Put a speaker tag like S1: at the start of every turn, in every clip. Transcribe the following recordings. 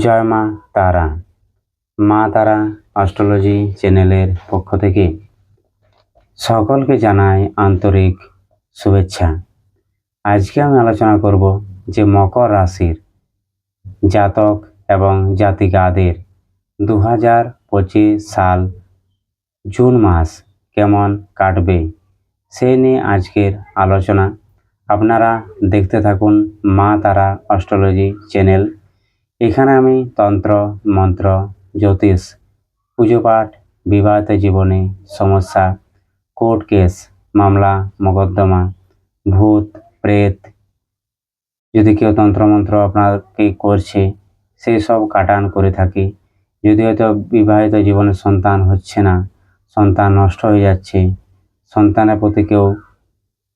S1: জয় মা তারা। মা তারা অস্ট্রোলজি চ্যানেলের পক্ষ থেকে সকলকে জানাই আন্তরিক শুভেচ্ছা। আজকে আমি আলোচনা করব যে মকর রাশির জাতক এবং জাতিকাদের দু হাজার পঁচিশ সাল জুন মাস কেমন কাটবে সেই নিয়ে আজকের আলোচনা। আপনারা দেখতে থাকুন মা তারা অস্ট্রোলজি চ্যানেল। এখানে আমি তন্ত্র, মন্ত্র, জ্যোতিষ পুজো পাঠ বিবাহিত জীবনে, সমস্যা, কোর্ট কেস, মামলা, মোকদ্দমা, ভূত, প্রেত, যদি কেউ তন্ত্রমন্ত্র আপনাকে করছে সেই সব কাটান করে থাকি। যদি হয়তো বিবাহিত জীবনে সন্তান হচ্ছে না, সন্তান নষ্ট হয়ে যাচ্ছে, সন্তানের প্রতি কেউ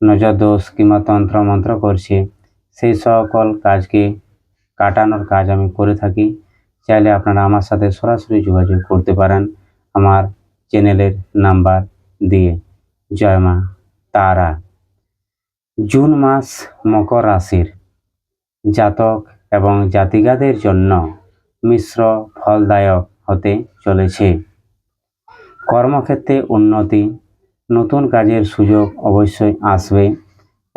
S1: নজর দোষ কিংবা তন্ত্র মন্ত্র করছে সেই সকল কাজকে কাটানোর কাজ আমি করে থাকি। চাইলে আপনারা আমার সাথে সরাসরি যোগাযোগ করতে পারেন আমার চ্যানেলের নাম্বার দিয়ে। জয় মা তারা। জুন মাস মকর রাশির। জাতক এবং জাতিকাদের জন্য মিশ্র ফলদায়ক হতে চলেছে। কর্মক্ষেত্রে উন্নতি, নতুন কাজের সুযোগ অবশ্যই আসবে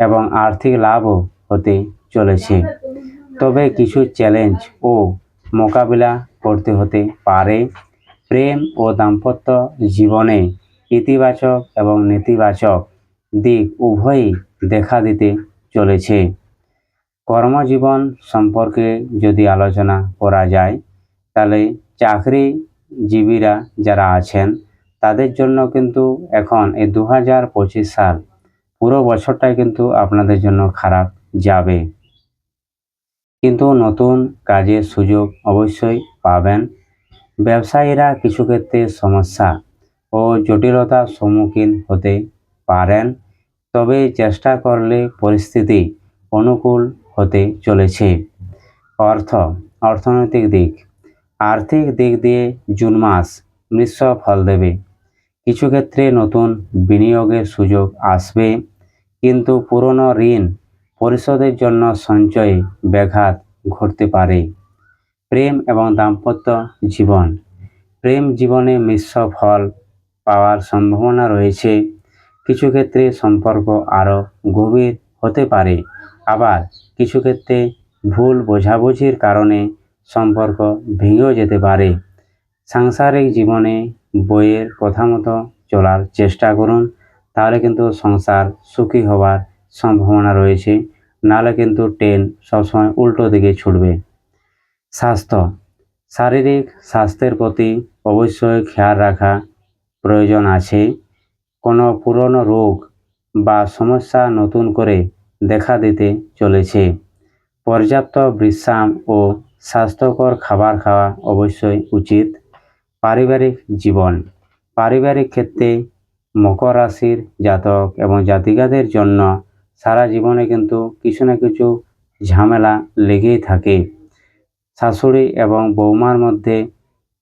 S1: এবং আর্থিক লাভও হতে চলেছে। তবে কিছু চ্যালেঞ্জ ও মোকাবিলা করতে হতে পারে। প্রেম ও দাম্পত্য জীবনে ইতিবাচক এবং নেতিবাচক দিক উভয়ই দেখা দিতে চলেছে। কর্মজীবন সম্পর্কে যদি আলোচনা করা যায়, তাহলে চাকরিজীবীরা যারা আছেন, তাদের জন্য কিন্তু এখন এই দু হাজার পঁচিশ সাল পুরো বছরটাই কিন্তু আপনাদের জন্য খারাপ যাবে। কিন্তু নতুন কাজের সুযোগ অবশ্যই পাবেন। ব্যবসায়ীরা কিছু ক্ষেত্রে সমস্যা ও জটিলতার সম্মুখীন হতে পারেন, তবে চেষ্টা করলে পরিস্থিতি অনুকূল হতে চলেছে। অর্থ, অর্থনৈতিক দিক, আর্থিক দিক দিয়ে জুন মাস মিশ্র ফল দেবে। কিছু ক্ষেত্রে নতুন বিনিয়োগের সুযোগ আসবে, কিন্তু পুরনো ঋণ পরিশোধের জন্য সঞ্চয়ে ব্যাঘাত ঘটতে পারে। প্রেম এবং দাম্পত্য জীবন। প্রেম জীবনে মিশ্র ফল পাওয়ার সম্ভাবনা রয়েছে। কিছু ক্ষেত্রে সম্পর্ক আরও গভীর হতে পারে। আবার কিছু ক্ষেত্রে ভুল বোঝাবুঝির কারণে সম্পর্ক ভেঙেও যেতে পারে। সাংসারিক জীবনে বইয়ের কথা মতো চলার চেষ্টা করুন, তাহলে কিন্তু সংসার সুখী হওয়ার সম্ভাবনা রয়েছে। নাহলে কিন্তু ট্রেন সবসময় উল্টো দিকে ছুটবে। স্বাস্থ্য। শারীরিক স্বাস্থ্যের প্রতি অবশ্যই খেয়াল রাখা প্রয়োজন আছে। কোনো পুরনো রোগ বা সমস্যা নতুন করে দেখা দিতে চলেছে। পর্যাপ্ত বিশ্রাম ও স্বাস্থ্যকর খাবার খাওয়া অবশ্যই উচিত। পারিবারিক জীবন। পারিবারিক ক্ষেত্রে মকর রাশির জাতক এবং জাতিকাদের জন্য সারা জীবনে কিন্তু কিছু না কিছু ঝামেলা লেগেই থাকে। শাশুড়ি এবং বৌমার মধ্যে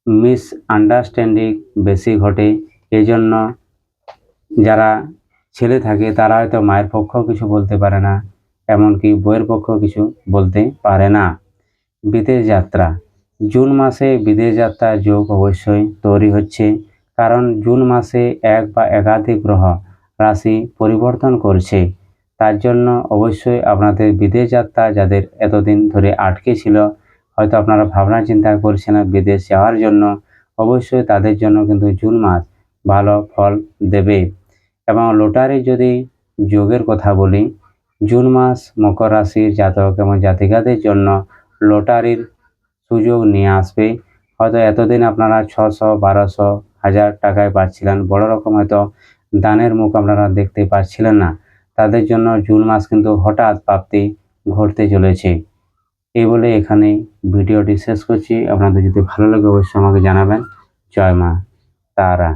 S1: মিস আন্ডারস্ট্যান্ডিং বেশি ঘটে। এজন্য যারা ছেলে থাকে, তারা হয়তো মায়ের পক্ষ কিছু বলতে পারে না, এমনকি বইয়ের পক্ষ কিছু বলতে পারে না। বিদেশ যাত্রা। জুন মাসে বিদেশ যাত্রার যোগ অবশ্যই তৈরি হচ্ছে, কারণ জুন মাসে এক বা একাধিক গ্রহ রাশি পরিবর্তন করছে। তার জন্য অবশ্যই আপনাদের বিদেশ যাত্রা যাদের এতদিন ধরে আটকে ছিল, হয়তো আপনারা ভাবনা চিন্তা করছেন বিদেশ যাওয়ার জন্য, অবশ্যই তাদের জন্য কিন্তু জুন মাস ভালো ফল দেবে। এবং লটারি যদি যোগের কথা বলি, জুন মাস মকর রাশির জাতক এবং জাতিকাদের জন্য লটারির সুযোগ নিয়ে আসবে। হয়তো এতদিন আপনারা ছশো, বারোশো, হাজার টাকায় পাচ্ছিলেন, বড় রকম হয়তো দানের মুখ আপনারা দেখতে পাচ্ছিলেন না। তাদের জন্য জুন মাস কিন্তু হঠাৎ প্রাপ্তি ঘটতে চলেছে। এই বলে এখানে ভিডিওটি শেষ করছি। আপনাদের যদি ভালো লাগে, অবশ্যই আমাকে জানাবেন। জয় মা, তারা।